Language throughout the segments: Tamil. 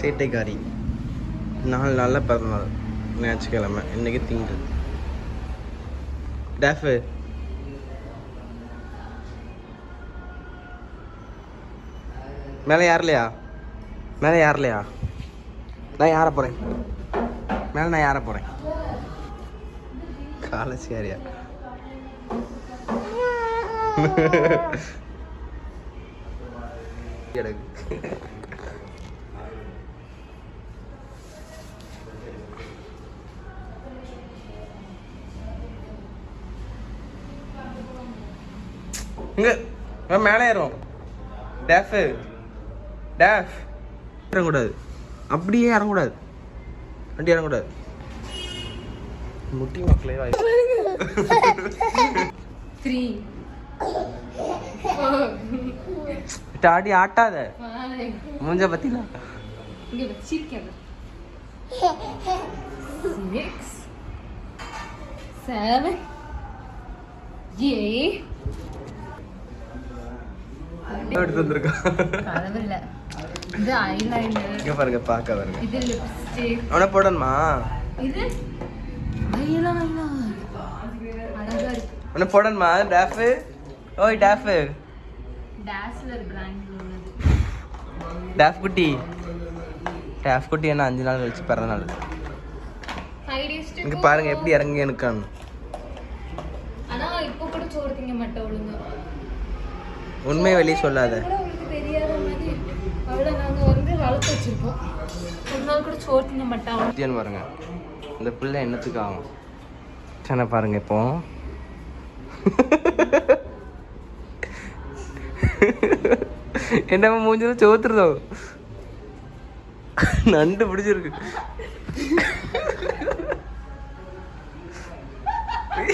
சேட்டைக்காரி. நாலு நாளில் பிறந்தநாள். ஞாயிற்றுக்கிழமை. இன்னைக்கு திங்கள். டேஃபு. மேலே யாரில்லையா மேலே யாரில்லையா நான் யார போகிறேன் மேலே நான் யார போகிறேன் காலசியாரியா எனக்கு இங்க மேலே ஏறும் டேஃபு டேஃப் இறங்கக்கூடாது. அப்படியே இறங்கக்கூடாது. வண்டி இறங்கக்கூடாது. முட்டி மக்களே வாய். த்ரீ ஆட்டாத. மூஞ்ச பத்தில. இங்க வச்சிருக்கேன் சிக்ஸ் செவன் எயிட் எடுத்து வந்திருக்கா? கதவு இல்ல இது ஐலைனர் இங்க பாருங்க பார்க்க பாருங்க இது லிப்ஸ்டிக் அவனை போடணுமா? இது ஐலைனர் அழகா இருக்கு. அவனை போடணுமா? டேஃபு? ஓய் டேஃபு. டாஸ்லர் பிராண்ட்ல உள்ளது. டேஃப் குட்டி. டேஃப் குட்டி என்ன அஞ்சு நாள் கழிச்சு பிறந்த நாள். இங்க பாருங்க எப்படி இறங்கி எனக்கான்னு ஆனா இப்போ கூட சோறு திங்க மாட்டேன் ஒழுங்கா. உண்மையை வெளியே சொல்லாத. பாருங்க. இந்த பிள்ளை என்னத்துக்கு ஆகும்? சனை பாருங்க இப்போ. என்ன மூஞ்சது சோத்துறதோ? நண்டு பிடிச்சிருக்கு.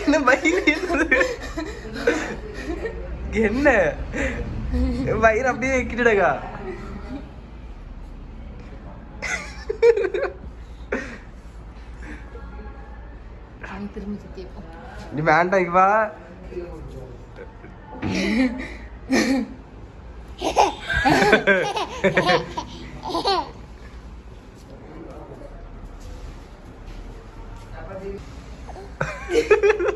என்ன என்னது? என்ன? வயிறு அப்படியே கிட்டடகா நீ வேண்டாம் இங்க வா. வெளுப்பு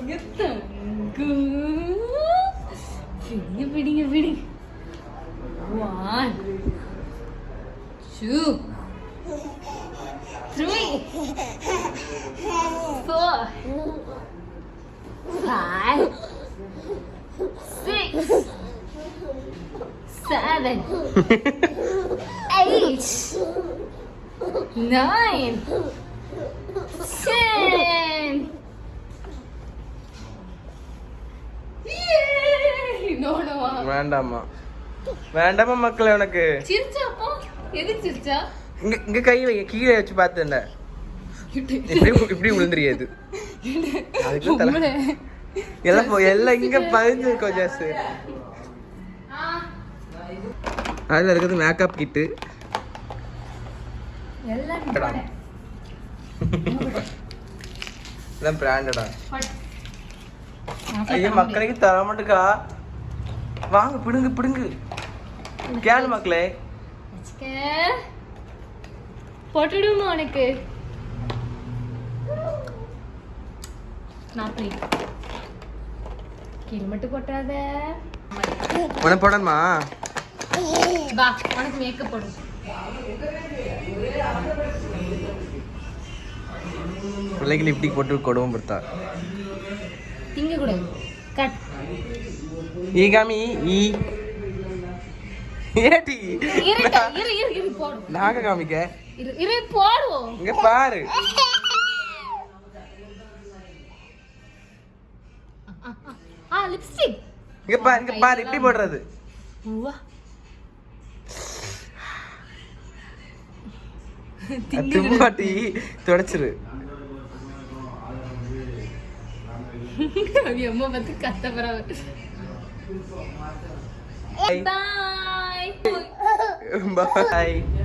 எங்க தங்கம்? பிடிங்க பிடிங்க பிடிங்க one two three four five six seven eight, nine, ten. வேண்டாமா வேண்டாமா மக்களே உனக்கு? இங்க இங்க கை வை கீழே வச்சு பார்த்தேன்ல இப்படி இப்படி விழுந்துரியாது. எல்லாம் எல்லாம் இங்க பதிஞ்சிருக்கோம் ஜாஸ் அதுல இருக்கிறது மேக்கப் கிட்டு எல்லாம் பிராண்டடா. ஐயோ மக்களுக்கு தர மாட்டுக்கா? வாங்க பிடுங்கு பிடுங்கு. கேளு மக்களே. போட்டுடுமா உனக்கு. கீழே மட்டும் கொட்டாத உனக்கு போடணுமா? வா உனக்கு மேக்கப் போடும் பிள்ளைக்கு லிப்டிக் போட்டு கொடுவோம் படுத்தா திங்க கூடாது கட். ஈ காமி ஈ ஏடி நாக காமிக்க இரு இரு போடுவோம் இங்க பாரு ஆ லிப்ஸ்டிக் இங்க பாரு இங்க பாரு இப்படி போடுறது தும்பாட்டி தொடச்சிரு அவங்க அம்மா பார்த்து கத்த Bye! Bye! Bye!